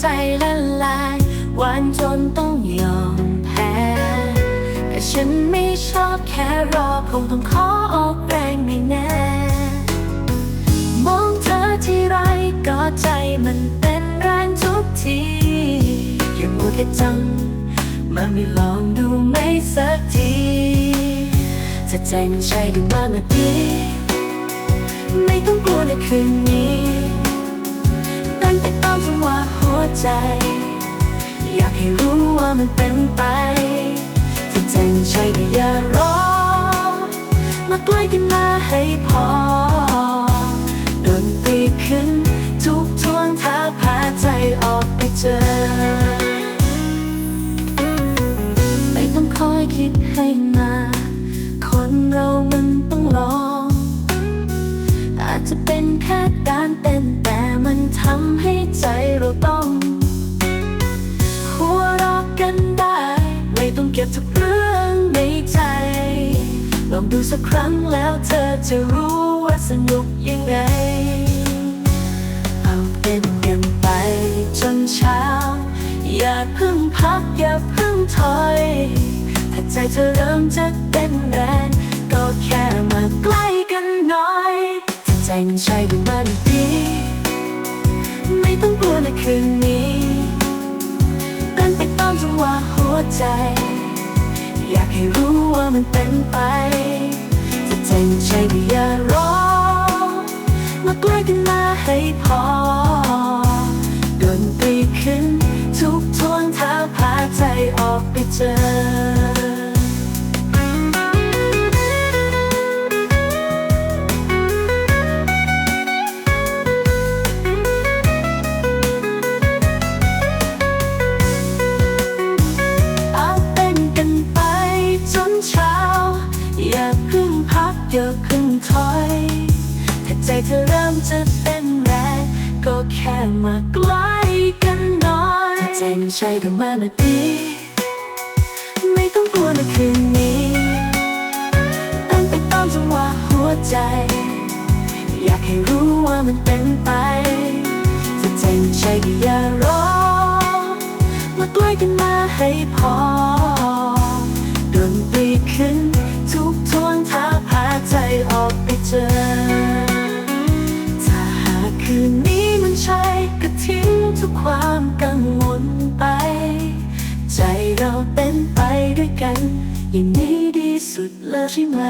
ใจละลายหวานจนต้องยอมแพ้ แต่ฉันไม่ชอบแค่รอคงต้องขอออกแรงไม่แน่ มองเธอที่ไรก็ใจมันเต้นแรงทุกทีอย่ามัวแค่จัง มาไม่ลองดูไม่สักทีถ้าใจมันใช่ดูมาเมื่อดีไม่ต้องกลัวในคืนนี้ ใจ อยากให้รู้ว่ามันเป็นไปถ้าใจมันใช่ก็อย่ารอ มาใกล้กันมาให้พอ ต้องเก็บทุกเรื่องในใจ ลองดูสักครั้งแล้วเธอจะรู้ว่าสนุกยังไง เอาเป็นกันไปจนเช้า อย่าเพิ่งพักอย่าเพิ่งถอย ถ้าใจเธอเริ่มจะเต้นแรงก็แค่มาใกล้กันหน่อย ถ้าใจมันใช่ก็มันดี ใจ อยากให้รู้ว่ามันเป็นไปจะเจมันใช่ก็อย่ารอมาใกล้กันมาให้พอดนตรีขึ้น ทุกทวงท้าพาใจออกไปเจอ ใจเธอเริ่มจะเต้นแรงก็แค่มาใกล้กันน่อยถ้าใจมันใช่ก็มานาดีไม่ต้องกลัวในคืนนี้เต้นไปตามจังหวะหัวใจ อยากให้รู้ว่ามันเป็นไปถ้าใจมันใช่ก็อย่ารอมาใกล้กันมาให้พอ ด้วยกันอย่างนี้ดีสุดแล้วใช่ไหม